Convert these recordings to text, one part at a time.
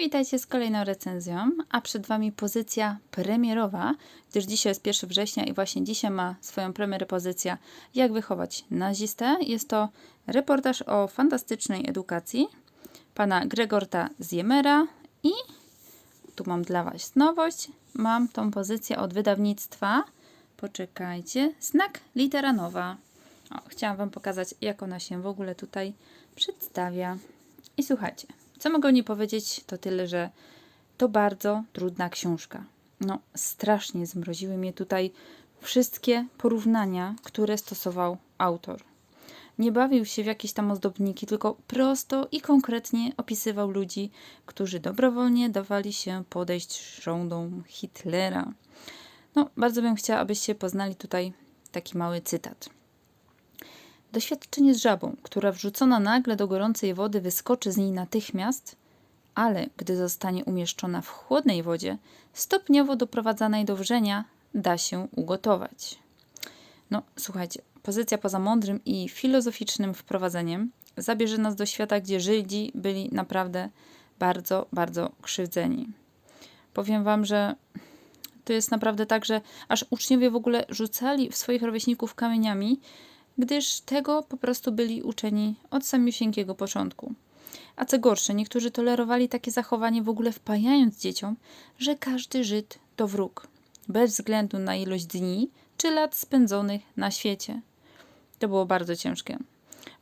witajcie z kolejną recenzją, a przed Wami pozycja premierowa, gdyż dzisiaj jest 1 września i właśnie dzisiaj ma swoją premierę pozycja Jak wychować nazistę. Jest to reportaż o fantastycznej edukacji pana Gregorta Ziemera i tu mam dla Was nowość. Mam tą pozycję od wydawnictwa. Poczekajcie. Znak litera nowa. O, chciałam Wam pokazać, jak ona się w ogóle tutaj przedstawia. I słuchajcie, co mogę nie powiedzieć, to tyle, że to bardzo trudna książka. No, strasznie zmroziły mnie tutaj wszystkie porównania, które stosował autor. Nie bawił się w jakieś tam ozdobniki, tylko prosto i konkretnie opisywał ludzi, którzy dobrowolnie dawali się podejść rządom Hitlera. No, bardzo bym chciała, abyście poznali tutaj taki mały cytat. Doświadczenie z żabą, która wrzucona nagle do gorącej wody wyskoczy z niej natychmiast, ale gdy zostanie umieszczona w chłodnej wodzie, stopniowo doprowadzanej do wrzenia, da się ugotować. No, słuchajcie, pozycja poza mądrym i filozoficznym wprowadzeniem zabierze nas do świata, gdzie Żydzi byli naprawdę bardzo, bardzo krzywdzeni. Powiem wam, że to jest naprawdę tak, że aż uczniowie w ogóle rzucali w swoich rówieśników kamieniami, gdyż tego po prostu byli uczeni od samiusieńkiego początku. A co gorsze, niektórzy tolerowali takie zachowanie w ogóle wpajając dzieciom, że każdy Żyd to wróg, bez względu na ilość dni czy lat spędzonych na świecie. To było bardzo ciężkie.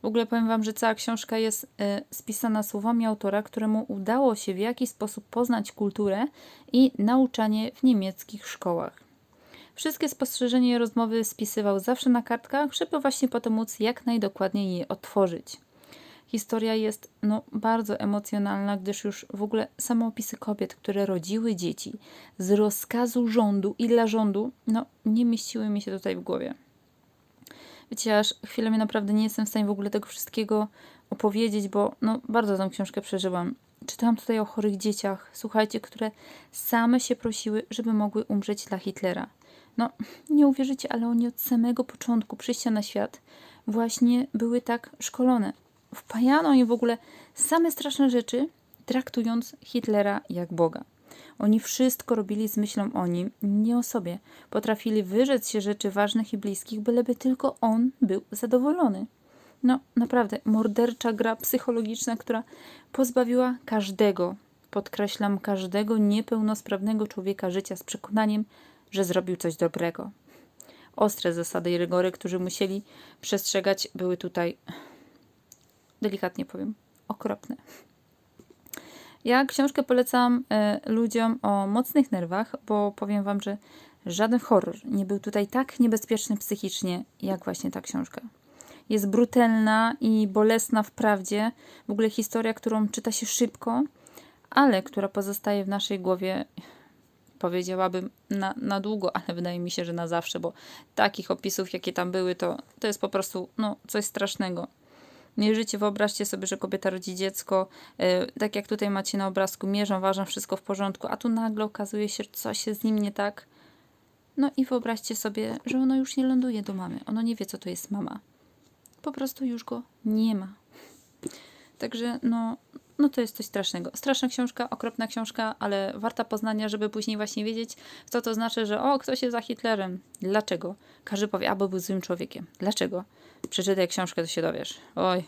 W ogóle powiem Wam, że cała książka jest e, spisana słowami autora, któremu udało się w jakiś sposób poznać kulturę i nauczanie w niemieckich szkołach. Wszystkie spostrzeżenia i rozmowy spisywał zawsze na kartkach, żeby właśnie potem móc jak najdokładniej je odtworzyć. Historia jest no, bardzo emocjonalna, gdyż już w ogóle same opisy kobiet, które rodziły dzieci z rozkazu rządu i dla rządu, no, nie mieściły mi się tutaj w głowie. Wiecie, aż chwilę naprawdę nie jestem w stanie w ogóle tego wszystkiego opowiedzieć, bo no, bardzo tą książkę przeżyłam. Czytałam tutaj o chorych dzieciach, słuchajcie, które same się prosiły, żeby mogły umrzeć dla Hitlera. No, nie uwierzycie, ale oni od samego początku przyjścia na świat właśnie były tak szkolone. Wpajano im w ogóle same straszne rzeczy, traktując Hitlera jak Boga. Oni wszystko robili z myślą o nim, nie o sobie. Potrafili wyrzec się rzeczy ważnych i bliskich, byleby tylko on był zadowolony. No, naprawdę, mordercza gra psychologiczna, która pozbawiła każdego, podkreślam, każdego niepełnosprawnego człowieka życia z przekonaniem, że zrobił coś dobrego. Ostre zasady i rygory, którzy musieli przestrzegać, były tutaj, delikatnie powiem, okropne. Ja książkę polecam y, ludziom o mocnych nerwach, bo powiem Wam, że żaden horror nie był tutaj tak niebezpieczny psychicznie, jak właśnie ta książka. Jest brutalna i bolesna wprawdzie. W ogóle historia, którą czyta się szybko, ale która pozostaje w naszej głowie powiedziałabym na, na długo, ale wydaje mi się, że na zawsze, bo takich opisów, jakie tam były, to, to jest po prostu no, coś strasznego. Nie życie, wyobraźcie sobie, że kobieta rodzi dziecko, yy, tak jak tutaj macie na obrazku, mierzą, ważą, wszystko w porządku, a tu nagle okazuje się, że coś jest z nim nie tak. No i wyobraźcie sobie, że ono już nie ląduje do mamy. Ono nie wie, co to jest mama. Po prostu już go nie ma. Także no, no to jest coś strasznego. Straszna książka, okropna książka, ale warta poznania, żeby później właśnie wiedzieć, co to znaczy, że o, ktoś jest za Hitlerem. Dlaczego? Każdy powie, albo był złym człowiekiem. Dlaczego? Przeczytaj książkę, to się dowiesz. Oj,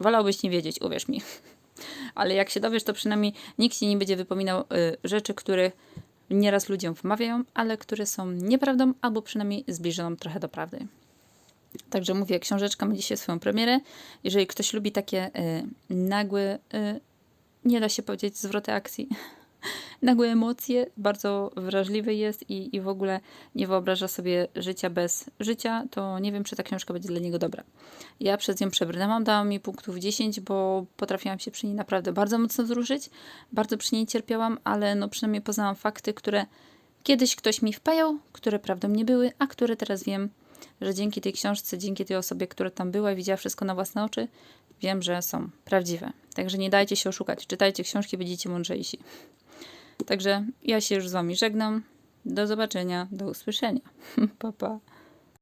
wolałbyś nie wiedzieć, uwierz mi. Ale jak się dowiesz, to przynajmniej nikt ci nie będzie wypominał y, rzeczy, które nieraz ludziom wmawiają, ale które są nieprawdą, albo przynajmniej zbliżoną trochę do prawdy. Także mówię, książeczka ma dzisiaj swoją premierę. Jeżeli ktoś lubi takie y, nagłe, y, nie da się powiedzieć zwroty akcji, nagłe emocje, bardzo wrażliwy jest i, i w ogóle nie wyobraża sobie życia bez życia, to nie wiem, czy ta książka będzie dla niego dobra. Ja przez nią przebrnęłam, dałam mi punktów 10, bo potrafiłam się przy niej naprawdę bardzo mocno wzruszyć, bardzo przy niej cierpiałam, ale no przynajmniej poznałam fakty, które kiedyś ktoś mi wpajał, które prawdą nie były, a które teraz wiem, że dzięki tej książce, dzięki tej osobie, która tam była i widziała wszystko na własne oczy, wiem, że są prawdziwe. Także nie dajcie się oszukać. Czytajcie książki, będziecie mądrzejsi. Także ja się już z Wami żegnam. Do zobaczenia, do usłyszenia. pa, pa.